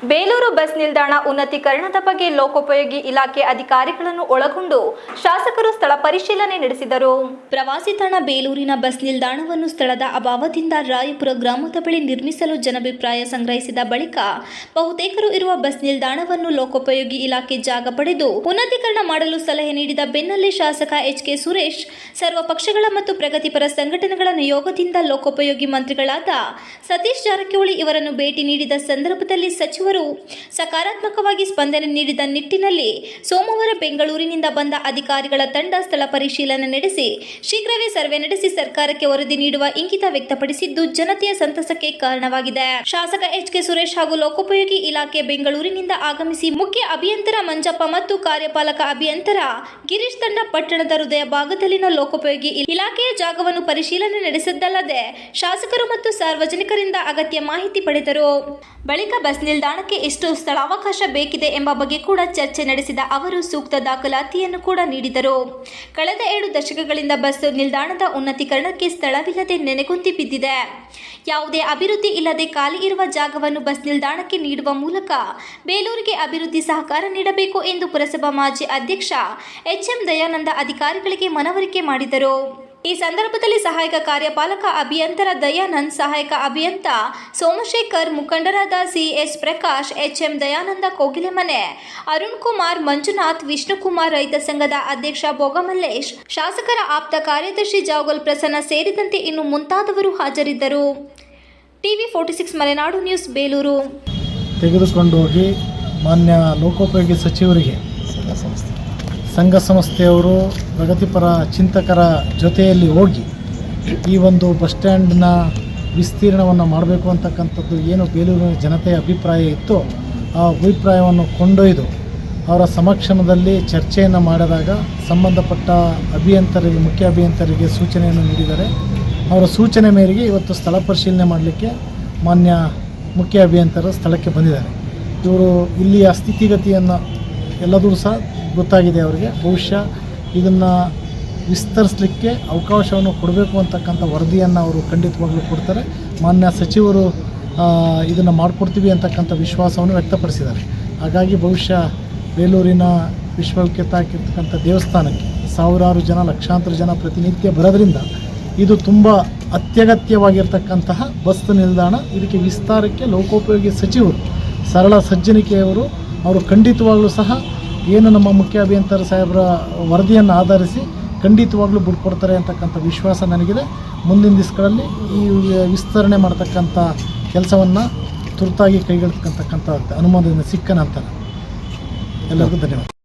Belur bus ನಿಲ್ದಾಣ ಉನ್ನತೀಕರಣದ ಬಗ್ಗೆ ಲೋಕೋಪಯೋಗಿ ಇಲಾಖೆ ಅಧಿಕಾರಿಗಳನ್ನು ಒಳಗೊಂಡು ಶಾಸಕರು ಪರಿಶೀಲನೆ ನಡೆಸಿದರು. ಪ್ರವಾಸಿ ತಾಣ ಬೇಲೂರಿನ ಬಸ್ ನಿಲ್ದಾಣವನ್ನು ಸ್ಥಳದ ಅಭಾವದಿಂದ ರಾಯಪುರ ಗ್ರಾಮದ ಬಳಿ ನಿರ್ಮಿಸಲು ಜನಾಭಿಪ್ರಾಯ ಸಂಗ್ರಹಿಸಿದ ಬಳಿಕ ಬಹುತೇಕರು ಇರುವ ಬಸ್ ನಿಲ್ದಾಣವನ್ನು ಲೋಕೋಪಯೋಗಿ ಇಲಾಖೆ ಜಾಗ ಪಡೆದು ಉನ್ನತೀಕರಣ ಮಾಡಲು ಸಲಹೆ ನೀಡಿದ ಬೆನ್ನಲ್ಲೇ ಶಾಸಕ ಎಚ್ ಕೆ ಸುರೇಶ್, ಸರ್ವ ಪಕ್ಷಗಳ ಮತ್ತು ಪ್ರಗತಿಪರ ಸಂಘಟನೆಗಳ ನಿಯೋಗದಿಂದ ಲೋಕೋಪಯೋಗಿ ಮಂತ್ರಿಗಳಾದ ಸತೀಶ್ ಜಾರಕಿಹೊಳಿ ಇವರನ್ನು ಭೇಟಿ ನೀಡಿದ ಸಂದರ್ಭದಲ್ಲಿ ಸಚಿವರು, ಸಕಾರಾತ್ಮಕವಾಗಿ ಸ್ಪಂದನೆ ನೀಡಿದ ನಿಟ್ಟಿನಲ್ಲಿ ಸೋಮವಾರ ಬೆಂಗಳೂರಿನಿಂದ ಬಂದ ಅಧಿಕಾರಿಗಳ ತಂಡ ಪರಿಶೀಲನೆ ನಡೆಸಿ ಶೀಘ್ರವೇ ಸರ್ವೆ ನಡೆಸಿ ಸರ್ಕಾರಕ್ಕೆ ವರದಿ ನೀಡುವ ಇಂಗಿತ ವ್ಯಕ್ತಪಡಿಸಿದ್ದು ಜನತೆಯ ಸಂತಸಕ್ಕೆ ಕಾರಣವಾಗಿದೆ. ಶಾಸಕ ಎಚ್ ಕೆ ಸುರೇಶ್ ಹಾಗೂ ಲೋಕೋಪಯೋಗಿ ಇಲಾಖೆ ಬೆಂಗಳೂರಿನಿಂದ ಆಗಮಿಸಿ ಮುಖ್ಯ ಅಭಿಯಂತರ ಮಂಜಪ್ಪ ಮತ್ತು ಕಾರ್ಯಪಾಲಕ ಅಭಿಯಂತರ ಗಿರೀಶ್ ತಂಡ ಪಟ್ಟಣದ ಹೃದಯ ಭಾಗದಲ್ಲಿನ ಲೋಕೋಪಯೋಗಿ ಇಲಾಖೆಯ ಜಾಗವನ್ನು ಪರಿಶೀಲನೆ ನಡೆಸಿದ್ದಲ್ಲದೆ ಶಾಸಕರು ಮತ್ತು ಸಾರ್ವಜನಿಕರಿಂದ ಅಗತ್ಯ ಮಾಹಿತಿ ಪಡೆದರು. ಬಳಿಕ ಬಸ್ ನಿಲ್ದಾಣಕ್ಕೆ ಎಷ್ಟು ಸ್ಥಳಾವಕಾಶ ಬೇಕಿದೆ ಎಂಬ ಬಗ್ಗೆ ಕೂಡ ಚರ್ಚೆ ನಡೆಸಿದ ಅವರು ಸೂಕ್ತ ದಾಖಲಾತಿಯನ್ನು ಕೂಡ ನೀಡಿದರು. ಕಳೆದ ಎರಡು ದಶಕಗಳಿಂದ ಬಸ್ ನಿಲ್ದಾಣದ ಉನ್ನತೀಕರಣಕ್ಕೆ ಸ್ಥಳವಿಲ್ಲದೆ ನೆನೆಗುಂದಿ ಬಿದ್ದಿದೆ. ಯಾವುದೇ ಅಭಿವೃದ್ಧಿ ಇಲ್ಲದೆ ಖಾಲಿ ಇರುವ ಜಾಗವನ್ನು ಬಸ್ ನಿಲ್ದಾಣಕ್ಕೆ ನೀಡುವ ಮೂಲಕ ಬೇಲೂರಿಗೆ ಅಭಿವೃದ್ಧಿ ಸಹಕಾರ ನೀಡಬೇಕು ಎಂದು ಪುರಸಭಾ ಮಾಜಿ ಅಧ್ಯಕ್ಷ ಎಚ್ಎಂ ದಯಾನಂದ ಅಧಿಕಾರಿಗಳಿಗೆ ಮನವರಿಕೆ ಮಾಡಿದರು. ಈ ಸಂದರ್ಭದಲ್ಲಿ ಸಹಾಯಕ ಕಾರ್ಯಪಾಲಕ ಅಭಿಯಂತರ ದಯಾನಂದ್, ಸಹಾಯಕ ಅಭಿಯಂತ ಸೋಮಶೇಖರ್, ಮುಖಂಡರಾದ C S Prakash, H M. Dayananda Kogilemane Arun Kumar Manjunath, Vishnukumar ರೈತ ಸಂಘದ ಅಧ್ಯಕ್ಷ ಭೋಗಮಲ್ಲೇಶ್, ಶಾಸಕರ ಆಪ್ತ ಕಾರ್ಯದರ್ಶಿ ಜಾವಗಲ್ ಪ್ರಸನ್ನ ಸೇರಿದಂತೆ ಇನ್ನು ಮುಂತಾದವರು ಹಾಜರಿದ್ದರು. TV forty six Malenadu news, Belur. ತೆಗೆದುಕೊಂಡು ಹೋಗಿ ಮಾನ್ಯ ಲೋಕೋಪಯೋಗಿ ಸಚಿವರಿಗೆ ಸಂಘ ಸಂಸ್ಥೆಯವರು ಪ್ರಗತಿಪರ ಚಿಂತಕರ ಜೊತೆಯಲ್ಲಿ ಹೋಗಿ ಈ ಒಂದು ಬಸ್ ಸ್ಟ್ಯಾಂಡ್ನ ವಿಸ್ತೀರ್ಣವನ್ನು ಮಾಡಬೇಕು ಅಂತಕ್ಕಂಥದ್ದು ಏನು ಬೇಲೂರಿನ ಜನತೆಯ ಅಭಿಪ್ರಾಯ ಇತ್ತು ಆ ಅಭಿಪ್ರಾಯವನ್ನು ಕೊಂಡೊಯ್ದು ಅವರ ಸಮಕ್ಷಮದಲ್ಲಿ ಚರ್ಚೆಯನ್ನು ಮಾಡಿದಾಗ ಸಂಬಂಧಪಟ್ಟ ಅಭಿಯಂತರಿಗೆ, ಮುಖ್ಯ ಅಭಿಯಂತರಿಗೆ ಸೂಚನೆಯನ್ನು ನೀಡಿದ್ದಾರೆ ಅವರ ಸೂಚನೆ ಮೇರೆಗೆ ಇವತ್ತು ಸ್ಥಳ ಪರಿಶೀಲನೆ ಮಾಡಲಿಕ್ಕೆ ಮಾನ್ಯ ಮುಖ್ಯ ಅಭಿಯಂತರ ಸ್ಥಳಕ್ಕೆ ಬಂದಿದ್ದಾರೆ. ಇವರು ಇಲ್ಲಿಯ ಸ್ಥಿತಿಗತಿಯನ್ನು ಎಲ್ಲದೂ ಸಹ ಗೊತ್ತಾಗಿದೆ ಅವರಿಗೆ. ಬಹುಶಃ ಇದನ್ನು ವಿಸ್ತರಿಸಲಿಕ್ಕೆ ಅವಕಾಶವನ್ನು ಕೊಡಬೇಕು ಅಂತಕ್ಕಂಥ ವರದಿಯನ್ನು ಅವರು ಖಂಡಿತವಾಗ್ಲೂ ಕೊಡ್ತಾರೆ. ಮಾನ್ಯ ಸಚಿವರು ಇದನ್ನು ಮಾಡಿಕೊಡ್ತೀವಿ ಅಂತಕ್ಕಂಥ ವಿಶ್ವಾಸವನ್ನು ವ್ಯಕ್ತಪಡಿಸಿದ್ದಾರೆ. ಹಾಗಾಗಿ ಬಹುಶಃ ಬೇಲೂರಿನ ವಿಶ್ವವಿಖ್ಯಾತ ಆಗಿರ್ತಕ್ಕಂಥ ದೇವಸ್ಥಾನಕ್ಕೆ ಸಾವಿರಾರು ಜನ, ಲಕ್ಷಾಂತರ ಜನ ಪ್ರತಿನಿತ್ಯ ಬರೋದ್ರಿಂದ ಇದು ತುಂಬ ಅತ್ಯಗತ್ಯವಾಗಿರ್ತಕ್ಕಂತಹ ಬಸ್ ನಿಲ್ದಾಣ. ಇದಕ್ಕೆ ವಿಸ್ತಾರಕ್ಕೆ ಲೋಕೋಪಯೋಗಿ ಸಚಿವರು, ಸರಳ ಸಜ್ಜನಿಕೆಯವರು ಅವರು ಖಂಡಿತವಾಗ್ಲೂ ಸಹ ಏನು ನಮ್ಮ ಮುಖ್ಯ ಅಭಿಯಂತರ ಸಾಹೇಬರ ವರದಿಯನ್ನು ಆಧರಿಸಿ ಖಂಡಿತವಾಗ್ಲೂ ಬಿಡ್ಕೊಡ್ತಾರೆ ಅಂತಕ್ಕಂಥ ವಿಶ್ವಾಸ ನನಗಿದೆ. ಮುಂದಿನ ದಿವಸಗಳಲ್ಲಿ ಈ ವಿಸ್ತರಣೆ ಮಾಡ್ತಕ್ಕಂಥ ಕೆಲಸವನ್ನು ತುರ್ತಾಗಿ ಕೈಗೆಡ್ತಕ್ಕಂಥಕ್ಕಂಥ ಅನುಮೋದನೆ ಸಿಕ್ಕ ನಂತರ ಎಲ್ಲರಿಗೂ ಧನ್ಯವಾದ.